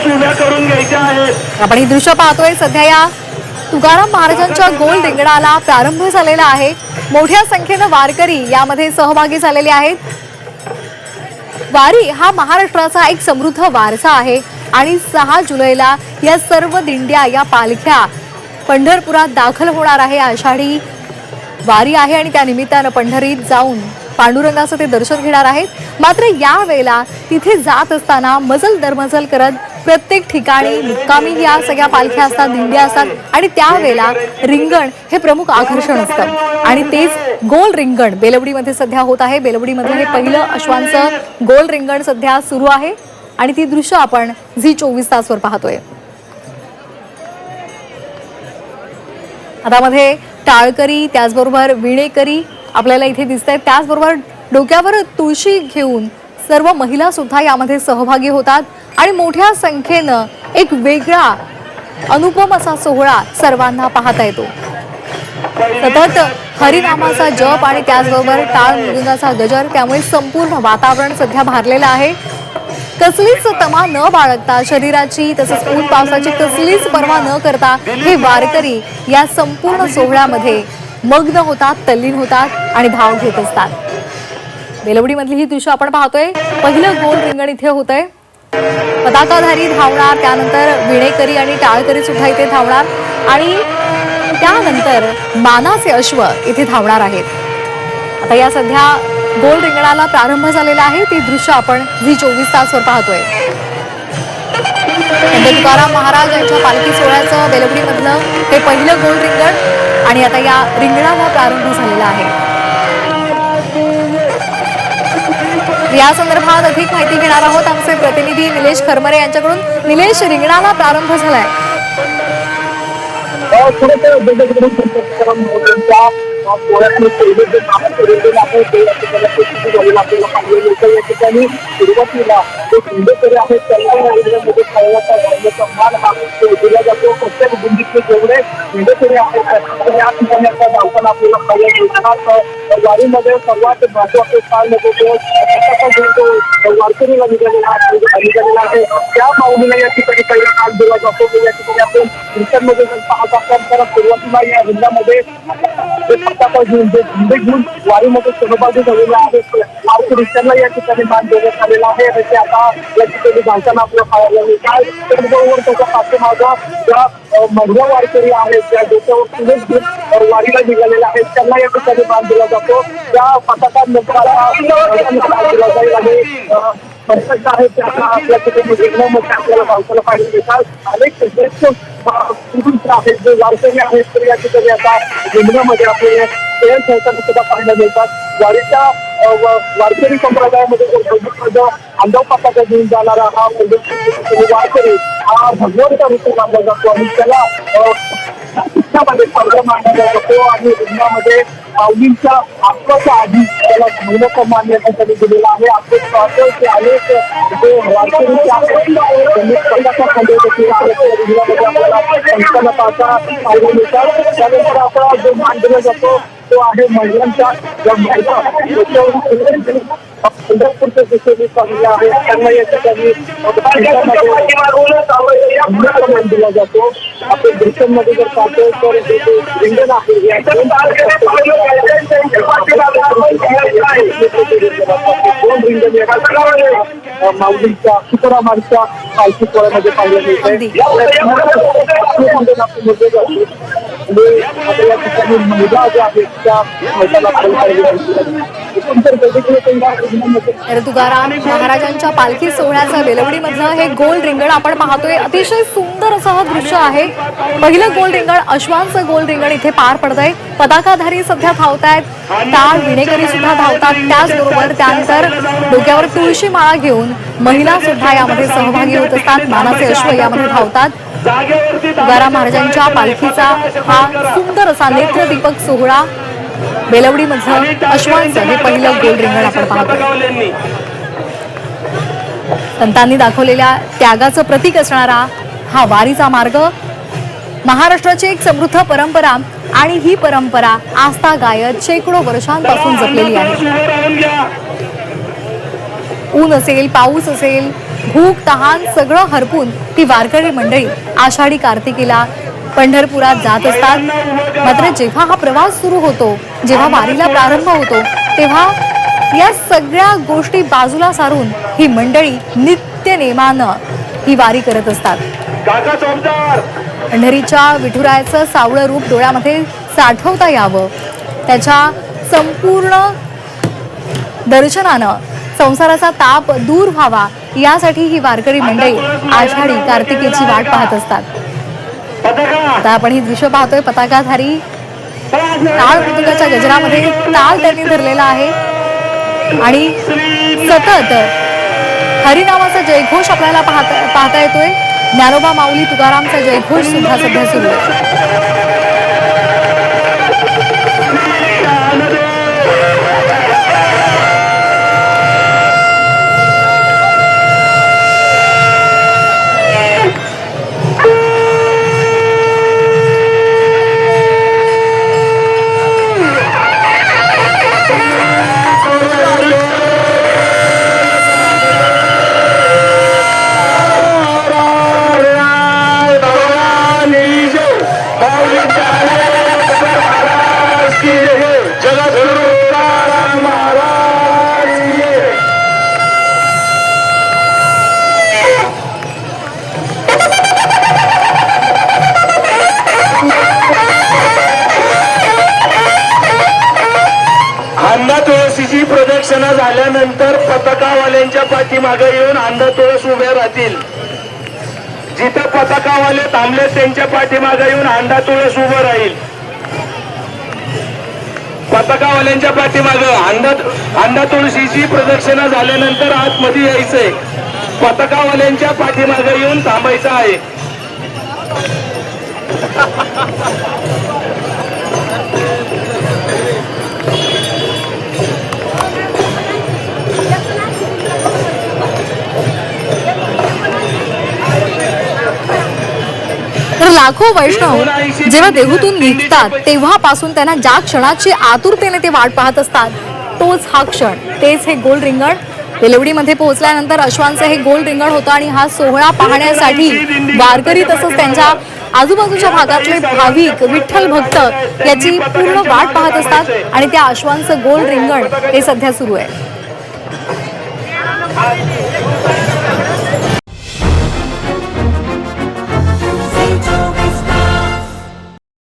सोबत उभ्या करून घ्यायच्या आहेत. आपण ही दृश्य पाहतोय. सध्या या तुकाराम महाराजांच्या गोल रिंगणाला प्रारंभ झालेला आहे. मोठ्या संख्येनं वारकरी यामध्ये सहभागी झालेले आहेत. वारी हा महाराष्ट्राचा एक समृद्ध वारसा आहे आणि सहा जुलैला या सर्व दिंड्या या पालख्या पंढरपुरात दाखल होणार आहे. आषाढी वारी आहे आणि त्या निमित्तानं पंढरीत जाऊन पांडुरंगाचं ते दर्शन घेणार आहेत. मात्र यावेळेला तिथे जात असताना मजल दरमजल करत प्रत्येक ठिकाणी मुक्कामी या सगळ्या पालख्या असतात दिंड्या असतात आणि त्यावेळेला रिंगण हे प्रमुख आकर्षण असतं. आणि तेच गोल रिंगण बेलवडीमध्ये सध्या होत आहे. बेलवडीमध्ये हे पहिलं अश्वांचं गोल रिंगण सध्या सुरू आहे आणि ती दृश्य आपण झी चोवीस तासवर पाहतोय. आता मध्ये टाळकरी त्याचबरोबर विणेकरी आपल्याला इथे दिसत आहेत त्याचबरोबर डोक्यावर तुळशी घेऊन सर्व महिला सुद्धा यामध्ये सहभागी होतात. आणि मोठ्या संख्येनं एक वेगळा अनुपम असा सोहळा सर्वांना पाहता येतो. सतत हरिनामाचा जप आणि त्याचबरोबर टाळ मृदुंगाचा गजर त्यामुळे संपूर्ण वातावरण सध्या भारलेलं आहे. कसलीच तमा न बाळगता शरीराची तसंच ऊन पावसाची कसलीच पर्वा न करता हे वारकरी या संपूर्ण सोहळ्यामध्ये मग्न होतात तल्लीन होतात आणि भाव घेत असतात. बेलवडीमधली ही दृश्य आपण पाहतोय. पहिलं गोल रिंगण इथे होत आहे पताकाधारी धावणार त्यानंतर विणेकरी आणि टाळकरी सुद्धा इथे धावणार. आणि त्यानंतर मानाचे अश्व इथे धावणार आहेत. आता या सध्या गोल रिंगणाला प्रारंभ झालेला आहे. ती दृश्य आपण झी चोवीस तासवर पाहतोय. तुकाराम महाराज यांच्या पालखी सोहळ्याचं बेलवडीमधलं हे पहिलं गोल रिंगण आणि आता या रिंगणाला प्रारंभ झालेला आहे. या संदर्भात अधिक माहिती घेणार आहोत आमचे प्रतिनिधी निलेश खरमरे यांच्याकडून. निलेश रिंगणाला प्रारंभ झालाय. या ठिकाणी सुरुवातीला जे शिंदेकरी आहेत त्यांना मध्ये खायला घालण्याचा मान हा दिला जातो प्रत्येक बुंदीतले जेवढे शिंदेकरी आहेत या ठिकाणी आता धावताना आपल्याला खायला मिळतात वारीमध्ये सर्वात महत्वाचं स्थान म्हणजे तो स्वतःचा जो तो वारकरीला निघालेला आहे निघालेला आहे त्या पाहुणीला या ठिकाणी पहिला काल दिला जातो या ठिकाणी आपण मध्ये जर पाहत असाल तर सुरुवातीला या जिल्ह्यामध्ये ते घेऊन जे झेंडे घेऊन वारीमध्ये सहभागी झालेला आहे वारकरी त्यांना या ठिकाणी मान देण्यात आलेला आहे. आणि ते आता या ठिकाणी जाताना आपल्या पाहायला मिळतात त्याचबरोबर त्याच्या पाठीमागा ज्या अ, वारकरी आहेत त्या डोक्यावर तुळस घेऊन वारीला निघालेल्या आहेत त्यांना या ठिकाणी मान दिला जातो त्या पथकांनंतर दिला जाईल आणि अ, पंचायत आहे त्या आपल्या ठिकाणी रिंगणामध्ये आपल्याला धावताना पाहायला मिळतात अनेक ज्येष्ठ अ, कुटुंब आहेत जे वारकरी आहेत तर या ठिकाणी आता रिंगणामध्ये आपल्याला तयार खेळताना सुद्धा पाहायला मिळतात वारीच्या अ, व- वारकरी संप्रदायामध्ये जर बघितलं तर आंधव पापाचा घेऊन जाणारा हा म्हणजे वारकरी हा भगवंत रूप मानला जातो आणि त्याला शिक्षामध्ये स्पर्धा मानला जातो आणि रुग्णामध्ये माऊलींच्या आत्माच्या आधी त्याला या ठिकाणी दिलेला आहे. आपण पाहतो की अनेक जे वारकरी जे आहेत त्यांनी स्वतःचा खंड आहे रुग्णामध्ये आपल्याला संस्थांना पाहता पाहायला मिळतात त्यानंतर आपला जो मान दिला जातो तो आहे महिलांच्या ज्या महिला पंढरपूरच्या दिशेने आहेत. त्यांना या ठिकाणी मान दिला जातो आपण दृश्यांमध्ये जर पाहतो तर जे ते रिंगण आहे या ठिकाणी, पालखी महिला ज्या महिलाला तर तुकाराम महाराजांच्या पालखी सोहळ्याचं बेलवडीमधलं हे गोल रिंगण आपण पाहतोय. अतिशय सुंदर असं हा दृश्य आहे. पहिलं गोल रिंगण अश्वांचं गोल रिंगण इथे पार पडतंय. पताकाधारी सध्या धावतायत. टाळ विणेकरी सुद्धा धावतात. त्याचबरोबर त्यानंतर डोक्यावर तुळशी माळा घेऊन महिला सुद्धा यामध्ये सहभागी होत असतात. मानाचे अश्व यामध्ये धावतात. तुकाराम महाराजांच्या पालखीचा हा सुंदर असा नेत्रदीपक सोहळा बेलवडीमधलं अश्वांचं हे पहिलं गोल रिंगण आपण गावल्यांनी संतांनी दाखवलेल्या त्यागाचं प्रतीक असणारा हा वारीचा मार्ग महाराष्ट्राची एक समृद्ध परंपरा आणि ही परंपरा आस्था गायत शेकडो वर्षांपासून जपलेली आहे. ऊन असेल पाऊस असेल भूक तहान सगळं हरपून ही वारकरी मंडळी आषाढी कार्तिकीला पंढरपुरात जात असतात. मात्र जेव्हा हा प्रवास सुरू होतो जेव्हा वारीला प्रारंभ होतो तेव्हा या सगळ्या गोष्टी बाजूला सारून ही मंडळी नित्य नेमानं ही वारी करत असतात. पंढरीच्या विठुरायाचं सावळं रूप डोळ्यामध्ये साठवता यावं. त्याच्या संपूर्ण दर्शनानं संसाराचा ताप दूर व्हावा यासाठी ही वारकरी मंडळी आषाढी कार्तिकेची वाट पाहत असतात. आता आपण ही दृश्य पाहतोय पताकाधारी टाळ मृदुंगाच्या गजरामध्ये ताल त्यांनी धरलेला आहे. आणि सतत हरिनामाचा जयघोष आपल्याला पाहता पाहता येतोय. ज्ञानोबा माऊली तुकारामचा जयघोष सुद्धा सध्या सुरू आहे. मतदान झाल्यानंतर पताकावाल्यांच्या पाठीमागे येऊन अंधा तुळस उभे राहतील. जिथं पताकावाले थांबले त्यांच्या पाठीमागे येऊन अंधा तुळस उभं राहील. पताकावाल्यांच्या पाठीमागे अंधा अंधा तुळशीची प्रदक्षिणा झाल्यानंतर आतमध्ये यायचंय. पताकावाल्यांच्या पाठीमागे येऊन थांबायचं आहे. लाखो वैष्णव जेव्हा देहूतून निघतात तेव्हापासून त्यांना ज्या क्षणाची आतुरतेने ते वाट पाहत असतात तोच हा क्षण. तेच हे गोल रिंगण. वेलवडीमध्ये पोहोचल्यानंतर अश्वांचं हे गोल रिंगण होतं आणि हा सोहळा पाहण्यासाठी वारकरी तसंच त्यांच्या आजूबाजूच्या भागातले भाविक विठ्ठल भक्त याची पूर्ण वाट पाहत असतात आणि त्या अश्वांचं गोल रिंगण हे सध्या सुरू आहे.